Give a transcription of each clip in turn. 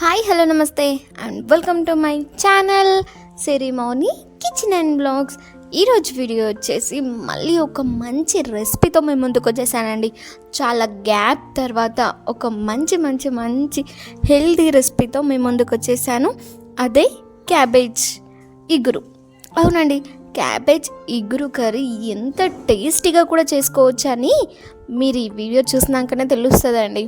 Hi hello నమస్తే and welcome to my channel ceremony kitchen and blogs. ఈరోజు video వచ్చేసి మళ్ళీ ఒక మంచి రెసిపీతో మేము ముందుకు వచ్చేసానండి. చాలా గ్యాప్ తర్వాత ఒక మంచి మంచి మంచి హెల్తీ రెసిపీతో మేము ముందుకు వచ్చేసాను. అదే క్యాబేజ్ ఇగురు. అవునండి క్యాబేజ్ ఇగురు కర్రీ ఎంత టేస్టీగా కూడా చేసుకోవచ్చు అని మీరు ఈ వీడియో చూసినాకనే తెలుస్తుందండి.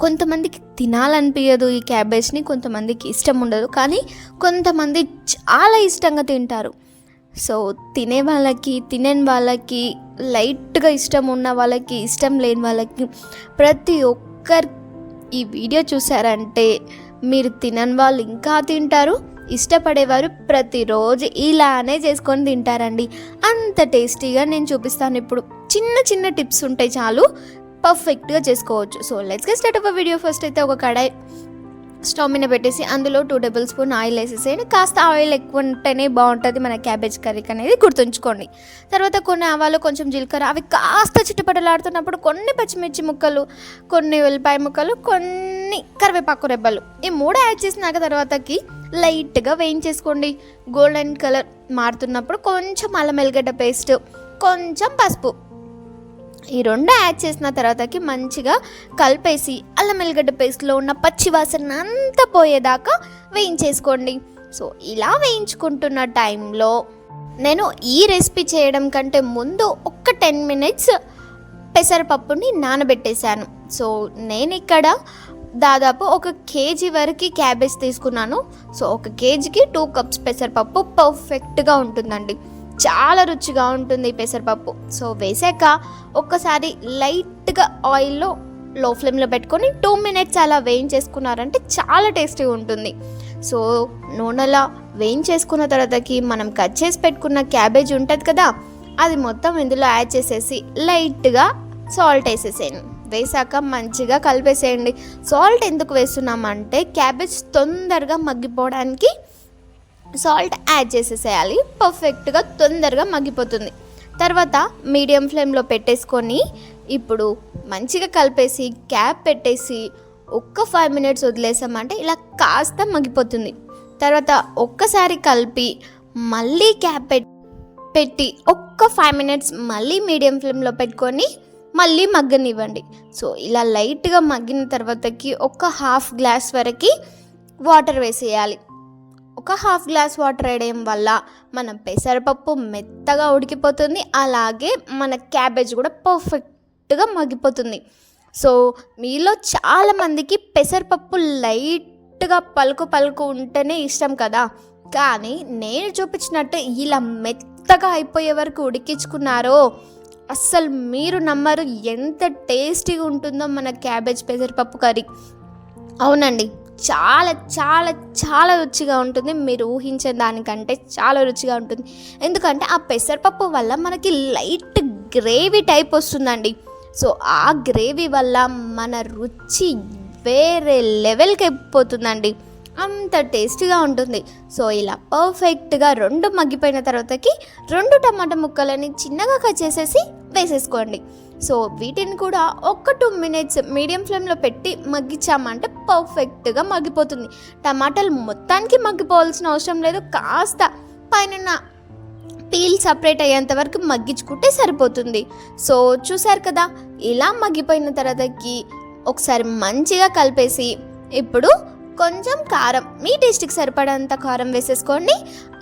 కొంతమందికి తినాలనిపించదు ఈ క్యాబేజ్ని కొంతమందికి ఇష్టం ఉండదు. కానీ కొంతమంది చాలా ఇష్టంగా తింటారు. సో తినే వాళ్ళకి తినని వాళ్ళకి లైట్గా ఇష్టం ఉన్న వాళ్ళకి ఇష్టం లేని వాళ్ళకి ప్రతి ఒక్కరు ఈ వీడియో చూసారంటే మీరు తినని వాళ్ళు ఇంకా తింటారు ఇష్టపడేవారు ప్రతిరోజు ఇలానే చేసుకొని తింటారండి. అంత టేస్టీగా నేను చూపిస్తాను. ఇప్పుడు చిన్న చిన్న టిప్స్ ఉంటాయి చాలు. పర్ఫెక్ట్గా చేసుకోవచ్చు. So let's get start up video first అయితే ఒక కడాయి స్టవ్ మీద పెట్టేసి అందులో టూ టేబుల్ స్పూన్ ఆయిల్ వేసేసేయండి. కాస్త ఆయిల్ ఎక్కువ ఉంటేనే బాగుంటుంది మన క్యాబేజ్ కర్రీకి అనేది గుర్తుంచుకోండి. తర్వాత కొన్ని ఆవాలు కొంచెం జీలకర్ర అవి కాస్త చిట్టుపటలాడుతున్నప్పుడు కొన్ని పచ్చిమిర్చి ముక్కలు కొన్ని ఉల్లిపాయ ముక్కలు కొన్ని కరివేపాకు రెబ్బలు. ఈ మూడు యాడ్ చేసినాక తర్వాతకి లైట్గా వేయించేసుకోండి. గోల్డెన్ కలర్ మారుతున్నప్పుడు కొంచెం అల్లం ఎల్లిగడ్డ పేస్ట్ కొంచెం పసుపు. ఈ రెండు యాడ్ చేసిన తర్వాతకి మంచిగా కలిపేసి అల్లం ఎల్లిగడ్డ పేస్ట్లో ఉన్న పచ్చి వాసన అంతా పోయేదాకా వేయించేసుకోండి. సో ఇలా వేయించుకుంటున్న టైంలో నేను ఈ రెసిపీ చేయడం కంటే ముందు ఒక టెన్ మినిట్స్ పెసరపప్పుని నానబెట్టేశాను. సో నేను ఇక్కడ దాదాపు ఒక కేజీ వరకు క్యాబేజ్ తీసుకున్నాను. సో ఒక కేజీకి టూ కప్స్ పెసరపప్పు పర్ఫెక్ట్గా ఉంటుందండి. చాలా రుచిగా ఉంటుంది ఈ పెసరపప్పు. సో వేసాక ఒక్కసారి లైట్గా ఆయిల్లో లో ఫ్లేమ్లో పెట్టుకొని టూ మినిట్స్ అలా వేయించేసుకున్నారంటే చాలా టేస్టీగా ఉంటుంది. సో నూనెలా వేయించేసుకున్న తర్వాతకి మనం కట్ చేసి పెట్టుకున్న క్యాబేజ్ ఉంటుంది కదా అది మొత్తం ఇందులో యాడ్ చేసేసి లైట్గా సాల్ట్ వేసేసేయండి. వేసాక మంచిగా కలిపేసేయండి. సాల్ట్ ఎందుకు వేస్తున్నామంటే క్యాబేజ్ తొందరగా మగ్గిపోవడానికి సాల్ట్ యాడ్ చేసేసేయాలి. పర్ఫెక్ట్గా తొందరగా మగ్గిపోతుంది. తర్వాత మీడియం ఫ్లేమ్లో పెట్టేసుకొని ఇప్పుడు మంచిగా కలిపేసి క్యాప్ పెట్టేసి ఒక్క ఫైవ్ మినిట్స్ వదిలేసామంటే ఇలా కాస్త మగ్గిపోతుంది. తర్వాత ఒక్కసారి కలిపి మళ్ళీ క్యాప్ పెట్టి ఒక్క ఫైవ్ మినిట్స్ మళ్ళీ మీడియం ఫ్లేమ్లో పెట్టుకొని మళ్ళీ మగ్గనివ్వండి. సో ఇలా లైట్గా మగ్గిన తర్వాతకి ఒక హాఫ్ గ్లాస్ వరకు వాటర్ వేసేయాలి. ఒక హాఫ్ గ్లాస్ వాటర్ వేయడం వల్ల మన పెసరపప్పు మెత్తగా ఉడికిపోతుంది. అలాగే మన క్యాబేజ్ కూడా పర్ఫెక్ట్గా మగ్గిపోతుంది. సో మీలో చాలామందికి పెసరపప్పు లైట్గా పలుకు పలుకు ఉంటేనే ఇష్టం కదా. కానీ నేను చూపించినట్టు ఇలా మెత్తగా అయిపోయే వరకు ఉడికించుకున్నారో అస్సలు మీరు నమ్మరు ఎంత టేస్టీగా ఉంటుందో మన క్యాబేజ్ పెసరపప్పు కర్రీ. అవునండి. చాలా చాలా చాలా రుచిగా ఉంటుంది. మీరు ఊహించే దానికంటే చాలా రుచిగా ఉంటుంది. ఎందుకంటే ఆ పెసరపప్పు వల్ల మనకి లైట్ గ్రేవీ టైప్ వస్తుందండి. సో ఆ గ్రేవీ వల్ల మన రుచి వేరే లెవెల్కి అయిపోతుందండి అంత టేస్టీగా ఉంటుంది. సో ఇలా పర్ఫెక్ట్గా రెండు మగ్గిపోయిన తర్వాతకి రెండు టమాటా ముక్కలని చిన్నగా కట్ చేసేసి వేసేసుకోండి. సో వీటిని కూడా ఒక టూ మినిట్స్ మీడియం ఫ్లేమ్లో పెట్టి మగ్గించామంటే పర్ఫెక్ట్గా మగ్గిపోతుంది. టమాటాలు మొత్తానికి మగ్గిపోవాల్సిన అవసరం లేదు. కాస్త పైన పీల్ సపరేట్ అయ్యేంత వరకు మగ్గించుకుంటే సరిపోతుంది. సో చూసారు కదా ఇలా మగ్గిపోయిన తర్వాతకి ఒకసారి మంచిగా కలిపేసి ఇప్పుడు కొంచెం కారం. మీ టేస్ట్కి సరిపడంత కారం వేసేసుకోండి.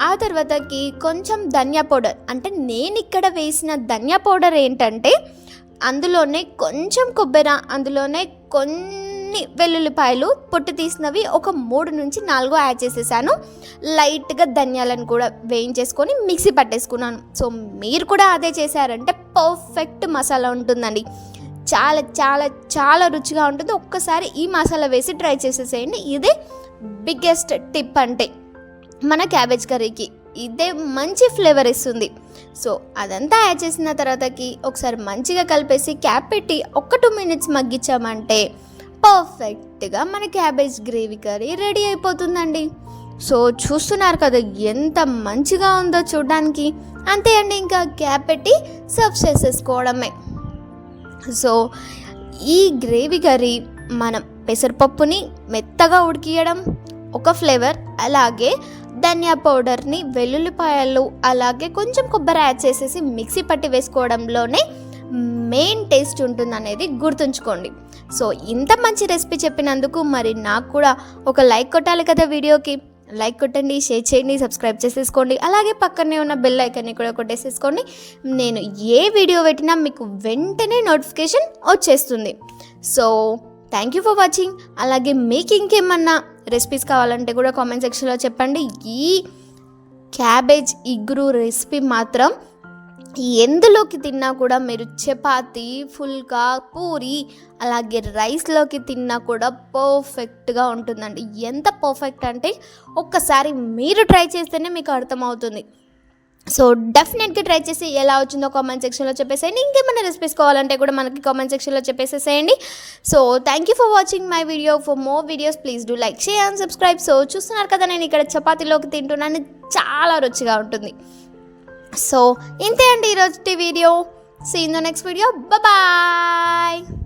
ఆ తర్వాతకి కొంచెం ధనియా పౌడర్. అంటే నేను ఇక్కడ వేసిన ధనియా పౌడర్ ఏంటంటే అందులోనే కొంచెం కొబ్బరి అందులోనే కొన్ని వెల్లుల్లిపాయలు పొట్టు తీసినవి ఒక మూడు నుంచి నాలుగు యాడ్ చేసేసాను. లైట్గా ధనియాలను కూడా వేయించేసుకొని మిక్సీ పట్టేసుకున్నాను. సో మీరు కూడా అదే చేశారంటే పర్ఫెక్ట్ మసాలా ఉంటుందండి. చాలా చాలా చాలా రుచిగా ఉంటుంది. ఒక్కసారి ఈ మసాలా వేసి ట్రై చేసేసేయండి. ఇదే బిగ్గెస్ట్ టిప్ అంటే మన క్యాబేజ్ కర్రీకి ఇదే మంచి ఫ్లేవర్ ఇస్తుంది. సో అదంతా యాడ్ చేసిన తర్వాతకి ఒకసారి మంచిగా కలిపేసి క్యాప్ పెట్టి ఒక టూ మినిట్స్ మగ్గించామంటే పర్ఫెక్ట్గా మన క్యాబేజ్ గ్రేవీ కర్రీ రెడీ అయిపోతుందండి. సో చూస్తున్నారు కదా ఎంత మంచిగా ఉందో చూడడానికి. అంతే అండి ఇంకా క్యాప్ పెట్టి సర్వ్ చేసేసుకోవడమే. సో ఈ గ్రేవీ కర్రీ మనం పెసరపప్పుని మెత్తగా ఉడికియడం ఒక ఫ్లేవర్ అలాగే ధనియా పౌడర్ని వెల్లుల్లిపాయలు అలాగే కొంచెం కొబ్బరి యాడ్ చేసేసి మిక్సీ పట్టి వేసుకోవడంలోనే మెయిన్ టేస్ట్ ఉంటుంది అనేది గుర్తుంచుకోండి. సో ఇంత మంచి రెసిపీ చెప్పినందుకు మరి నాకు కూడా ఒక లైక్ కొట్టాలి కదా వీడియోకి. లైక్ కొట్టండి షేర్ చేయండి సబ్స్క్రైబ్ చేసేసుకోండి. అలాగే పక్కనే ఉన్న బెల్ ఐకన్ని కూడా కొట్టేసేసుకోండి. నేను ఏ వీడియో పెట్టినా మీకు వెంటనే నోటిఫికేషన్ వచ్చేస్తుంది. So thank you for watching అలాగే మీకు ఇంకేమన్నా రెసిపీస్ కావాలంటే కూడా కామెంట్ సెక్షన్లో చెప్పండి. ఈ క్యాబేజ్ ఇగురు రెసిపీ మాత్రం ఎందులోకి తిన్నా కూడా మీరు చపాతి ఫుల్కా పూరి అలాగే రైస్లోకి తిన్నా కూడా పర్ఫెక్ట్గా ఉంటుందండి. ఎంత పర్ఫెక్ట్ అంటే ఒక్కసారి మీరు ట్రై చేస్తేనే మీకు అర్థమవుతుంది. సో డెఫినెట్గా ట్రై చేసి ఎలా వచ్చిందో కామెంట్ సెక్షన్లో చెప్పేసేయండి. ఇంకేమైనా రెసిపీస్ కావాలంటే కూడా మనకి కామెంట్ సెక్షన్లో చెప్పేసేసేయండి. So thank you for watching my video for more videos please do like share and subscribe so చూస్తున్నారు కదా నేను ఇక్కడ చపాతీలోకి తింటున్నాను. చాలా రుచిగా ఉంటుంది. సో ఇంతే అండి ఈరోజు video. Seen the next video bye